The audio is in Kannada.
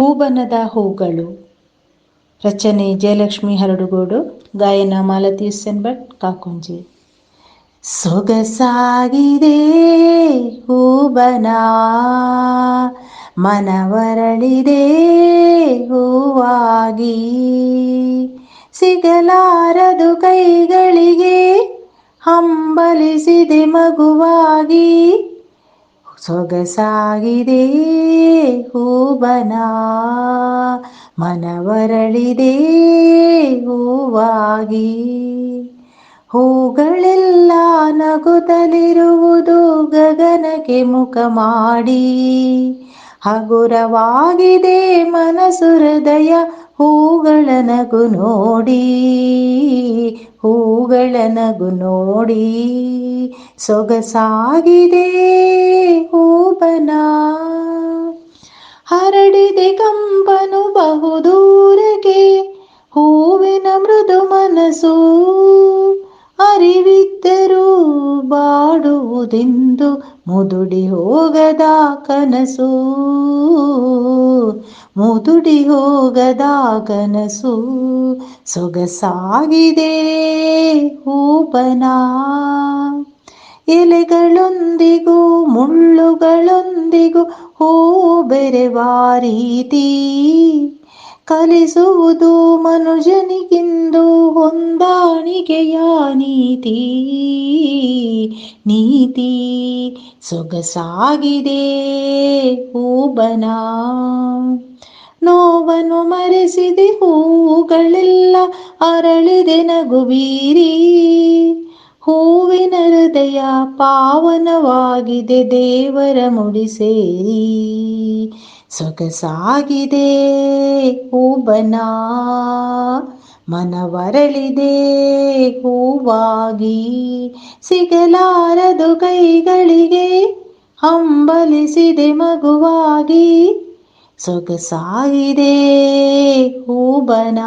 ಹೂಬನದ ಹೂಗಳು. ರಚನೆ ಜಯಲಕ್ಷ್ಮಿ ಹರಡುಗೋಡು, ಗಾಯನ ಮಾಲತಿ ಹುಸೇನ್ ಭಟ್ ಕಾಕುಂಜಿ. ಸೊಗಸಾಗಿದೆ ಹೂಬನ, ಮನವರಳಿದೆ ಹೂವಾಗಿ. ಸಿಗಲಾರದು ಕೈಗಳಿಗೆ ಹಂಬಲಿಸಿದೆ ಮಗುವಾಗಿ. ಸೊಗಸಾಗಿದೆ ಹೂಬನ ಮನವರಳಿದೆ ಹೂವಾಗಿ. ಹೂಗಳೆಲ್ಲ ನಗುತ್ತಲಿರುವುದು ಗಗನಕ್ಕೆ ಮುಖ ಮಾಡಿ. ಹಗುರವಾಗಿದೆ ಮನಸು ಹೃದಯ ಹೂಗಳ ನಗು ನೋಡಿ. ಹೂಗಳ ನಗು ನೋಡಿ ಸೊಗಸಾಗಿದೆ ಹೂಬನ. ಹರಡಿದೆ ಕಂಪನು ಬಹುದೂರಕ್ಕೆ ಹೂವಿನ ಮೃದು ಮನಸ್ಸು ಬಾಡುವುದೆಂದು ಮುದುಡಿ ಹೋಗದ ಕನಸು. ಮುದುಡಿ ಹೋಗದ ಕನಸು. ಸೊಗಸಾಗಿದೆ ಹೂಪನ. ಎಲೆಗಳೊಂದಿಗೂ ಮುಳ್ಳುಗಳೊಂದಿಗೂ ಹೂ ಬೆರೆವ ರೀತಿ. ಕಲಿಸುವುದು ಮನುಜನಿಗಿಂದು ಹೊಂದಾಣಿಕೆಯ ನೀತಿ ನೀತಿ ಸೊಗಸಾಗಿದೆ ಹೂಬನ ನೋವನ್ನು ಮರೆಸಿದೆ ಹೂಗಳೆಲ್ಲ ಅರಳಿದೆ ನಗುವೀರಿ. ಹೂವಿನ ಹೃದಯ ಪಾವನವಾಗಿದೆ ದೇವರ ಮುಡಿ ಸೇರಿ. ಸೊಗಸಾಗಿದೆ ಹೂಬನ ಮನವರಳಿದೆ ಹೂವಾಗಿ ಸಿಗಲಾರದು ಕೈಗಳಿಗೆ ಹಂಬಲಿಸಿದೆ ಮಗುವಾಗಿ. ಸೊಗಸಾಗಿದೆ ಹೂಬನ